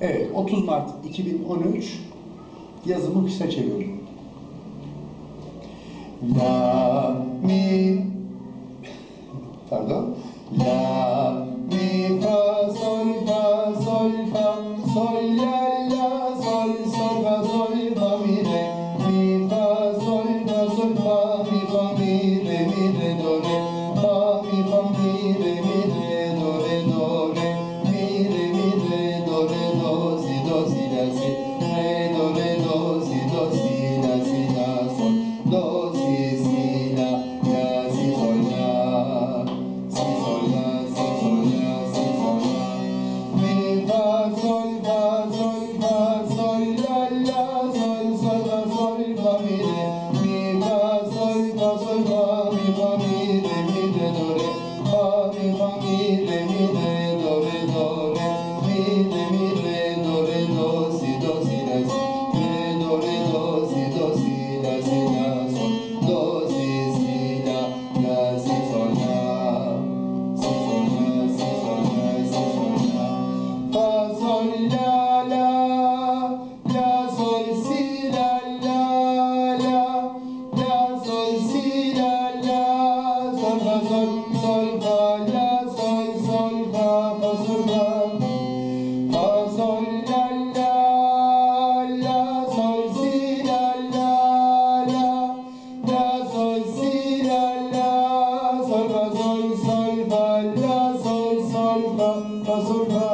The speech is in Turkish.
Evet, 30 Mart 2013 yazımı kısa çeviriyorum. La, mi, pardon. La, mi, fa, sol, fa, sol, fa, sol, la, la, sol, sol, fa, sol, fa, mi, re, mi, fa, sol, fa, sol, fa, mi, fa, mi, re, mi, re, do, re, fa, mi, fa, mi, re, mi, mi, re, mi, fa, sol, fa, sol, fa, mi, fa, mi, re, mi, re, do, re, fa, mi, fa, mi, re, mi, re, do, re, Azurda, Azurda, Azurda,